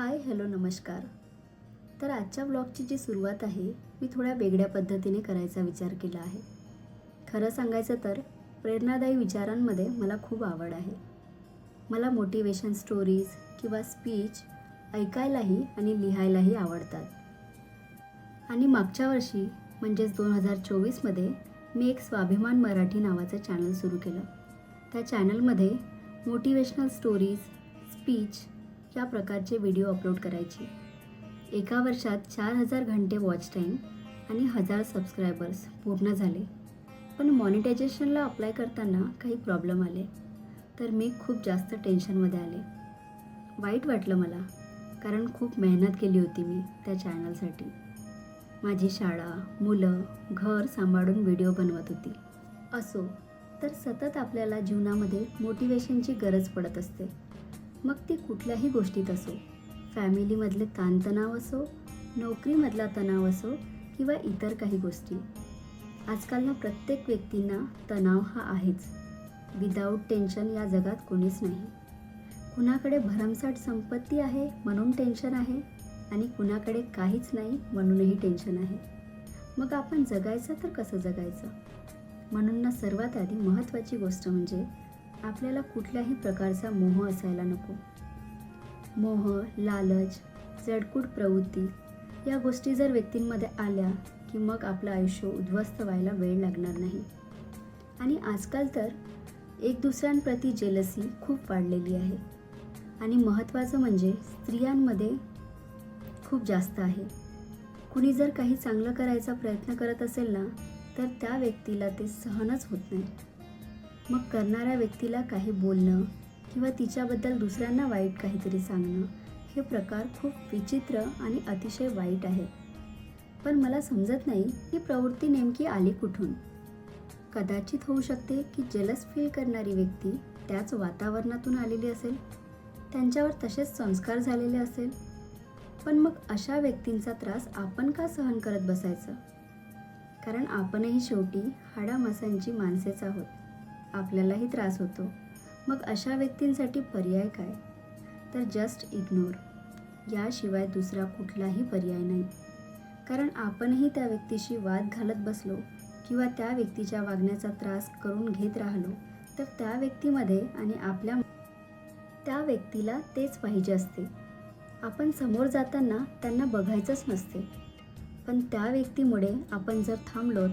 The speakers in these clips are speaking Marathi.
हाय हॅलो नमस्कार. तर आजच्या ब्लॉगची जी सुरुवात आहे मी थोड्या वेगळ्या पद्धतीने करायचा विचार केला आहे. खरं सांगायचं तर प्रेरणादायी विचारांमध्ये मला खूप आवड आहे. मला मोटिवेशन स्टोरीज किंवा स्पीच ऐकायलाही आणि लिहायलाही आवडतात. आणि मागच्या वर्षी म्हणजेच दोन हजार चोवीसमध्ये मी एक स्वाभिमान मराठी नावाचं चॅनल सुरू केलं. त्या चॅनलमध्ये मोटिवेशनल स्टोरीज स्पीच या प्रकारचे व्हिडिओ अपलोड करायचे? एका वर्षात चार हजार घंटे वॉच टाईम आणि हजार सबस्क्रायबर्स पूर्ण झाले. पण मॉनिटायझेशनला अप्लाय करताना काही प्रॉब्लेम आले. तर मी खूप जास्त टेन्शनमध्ये आले. वाईट वाटलं मला कारण खूप मेहनत केली होती मी त्या चॅनलसाठी माझी शाळा मुलं घर सांभाळून व्हिडिओ बनवत होती. असो तर सतत आपल्याला जीवनामध्ये मोटिवेशनची गरज पडत असते. मग ते कुठल्याही गोष्टीत असो. फॅमिलीमधले ताणतणाव असो नोकरीमधला तणाव असो किंवा इतर काही गोष्टी. आजकाल ना प्रत्येक व्यक्तींना तणाव हा आहेच. विदाऊट टेन्शन या जगात कोणीच नाही. कुणाकडे भरमसाठ संपत्ती आहे म्हणून टेन्शन आहे आणि कुणाकडे काहीच नाही म्हणूनही टेन्शन आहे. मग आपण जगायचं तर कसं जगायचं? म्हणून ना सर्वात आधी महत्त्वाची गोष्ट म्हणजे आपल्याला कुठल्याही प्रकारचा मोह असायला नको. मोह लालच जडकूट प्रवृत्ती या गोष्टी जर व्यक्तींमध्ये आल्या की मग आपलं आयुष्य उद्ध्वस्त व्हायला वेळ लागणार नाही. आणि आजकाल तर एक दुसऱ्यांप्रती जेलसी खूप वाढलेली आहे. आणि महत्त्वाचं म्हणजे स्त्रियांमध्ये खूप जास्त आहे. कुणी जर काही चांगलं करायचा प्रयत्न करत असेल ना तर त्या व्यक्तीला ते सहनच होत नाही. मग करणाऱ्या व्यक्तीला काही बोलणं किंवा तिच्याबद्दल दुसऱ्यांना वाईट काहीतरी सांगणं हे प्रकार खूप विचित्र आणि अतिशय वाईट आहे. पण मला समजत नाही की प्रवृत्ती नेमकी आली कुठून. कदाचित होऊ शकते की जलस फील करणारी व्यक्ती त्याच वातावरणातून आलेली असेल त्यांच्यावर तसेच संस्कार झालेले असेल. पण मग अशा व्यक्तींचा त्रास आपण का सहन करत बसायचं? कारण आपणही शेवटी हाडामासांची माणसेच आहोत. आपल्यालाही त्रास होतो. मग अशा व्यक्तींसाठी पर्याय काय? तर जस्ट इग्नोर याशिवाय दुसरा कुठलाही पर्याय नाही. कारण आपणही त्या व्यक्तीशी वाद घालत बसलो किंवा त्या व्यक्तीच्या वागण्याचा त्रास करून घेत राहिलो तर त्या व्यक्तीमध्ये आणि आपल्या त्या व्यक्तीला तेच पाहिजे असते. आपण समोर जाताना त्यांना बघायचंच नसते. पण त्या व्यक्तीमुळे आपण जर थांबलोत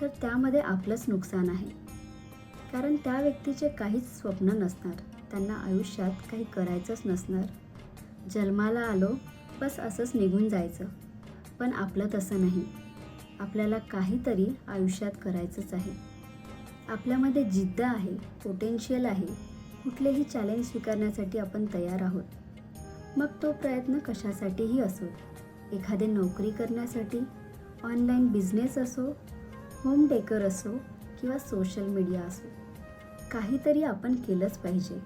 तर त्यामध्ये आपलंच नुकसान आहे. कारण त्या व्यक्तीचे काहीच स्वप्न नसणार. त्यांना आयुष्यात काही करायचंच नसणार. जन्माला आलो बस असंच निघून जायचं. पण आपलं तसं नाही. आपल्याला काहीतरी आयुष्यात करायचंच आहे. आपल्यामध्ये जिद्द आहे पोटेन्शियल आहे. कुठलेही चॅलेंज स्वीकारण्यासाठी आपण तयार आहोत. मग तो प्रयत्न कशासाठीही असो? एखादी नोकरी करण्यासाठी? ऑनलाईन बिझनेस असो? होम डेकर असो? किंवा सोशल मीडिया असो काहीतरी आपण केलंच पाहिजे.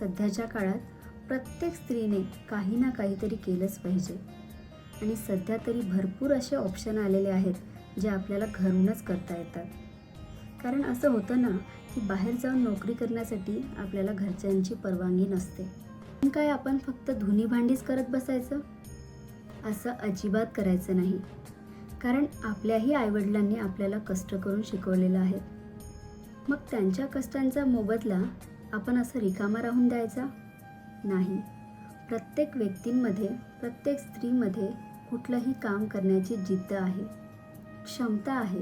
सध्याच्या काळात प्रत्येक स्त्रीने काही ना काहीतरी केलंच पाहिजे. आणि सध्या तरी भरपूर असे ऑप्शन आलेले आहेत जे आपल्याला घरूनच करता येतात. कारण असं होतं ना की बाहेर जाऊन नोकरी करण्यासाठी आपल्याला घरच्यांची परवानगी नसते. पण काय आपण फक्त धुनी भांडीच करत बसायचं? असं अजिबात करायचं नाही. कारण आपल्याही आईवडिलांनी आपल्याला कष्ट करून शिकवलेलं आहे. मग त्यांच्या कष्टांचा मोबदला आपण असं रिकामा राहून द्यायचा? नाही. प्रत्येक व्यक्तींमध्ये प्रत्येक स्त्रीमध्ये कुठलंही काम करण्याची जिद्द आहे. क्षमता आहे.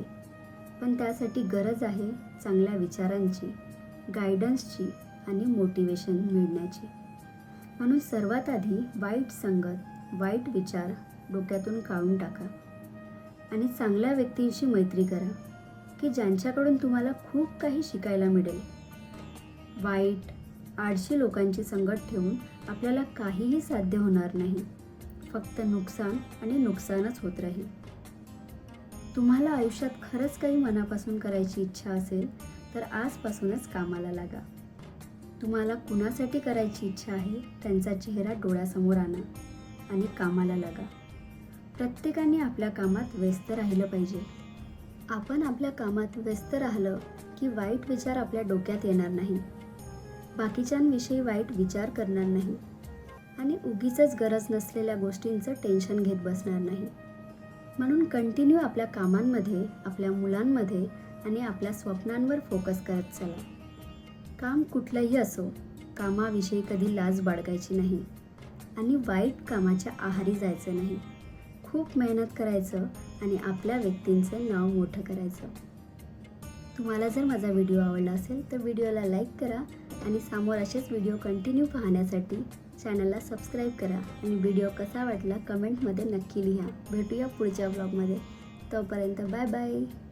पण त्यासाठी गरज आहे चांगल्या विचारांची गायडन्सची आणि मोटिवेशन मिळण्याची. म्हणून सर्वात आधी वाईट संगत वाईट विचार डोक्यातून काढून टाका. आणि चांगल्या व्यक्तींशी मैत्री करा की ज्यांच्याकडून तुम्हाला खूप काही शिकायला मिळेल. वाईट आळशी लोकांची संगत ठेवून आपल्याला काहीही साध्य होणार नाही. फक्त नुकसान आणि नुकसानच होत राहील. तुम्हाला आयुष्यात खरंच काही मनापासून करायची इच्छा असेल तर आजपासूनच कामाला लागा. तुम्हाला कुणासाठी करायची इच्छा आहे त्यांचा चेहरा डोळ्यासमोर आणा आणि कामाला लागा. प्रत्येकाने आपल्या कामात व्यस्त राहिलं पाहिजे. आपण आपल्या कामात व्यस्त राहिलं की वाईट विचार आपल्या डोक्यात येणार नाही. बाकीच्यांविषयी वाईट विचार करणार नाही. आणि उगीच गरज नसलेल्या गोष्टींचं टेन्शन घेत बसणार नाही. म्हणून कंटिन्यू आपल्या कामांमध्ये आपल्या मुलांमध्ये आणि आपल्या स्वप्नांवर फोकस करत चला. काम कुठलंही असो कामाविषयी कधी लाज बाळगायची नाही. आणि वाईट कामाच्या आहारी जायचं नाही. खूप मेहनत करायचं आणि आपल्या व्यक्तींचं नाव मोठं करायचं. तुम्हाला जर माझा व्हिडिओ आवडला असेल तर व्हिडिओला लाईक करा आणि समोर असेच व्हिडिओ कंटिन्यू पाहण्यासाठी चॅनलला सबस्क्राईब करा आणि व्हिडिओ कसा वाटला कमेंटमध्ये नक्की लिहा. भेटूया पुढच्या ब्लॉगमध्ये. तोपर्यंत बाय बाय.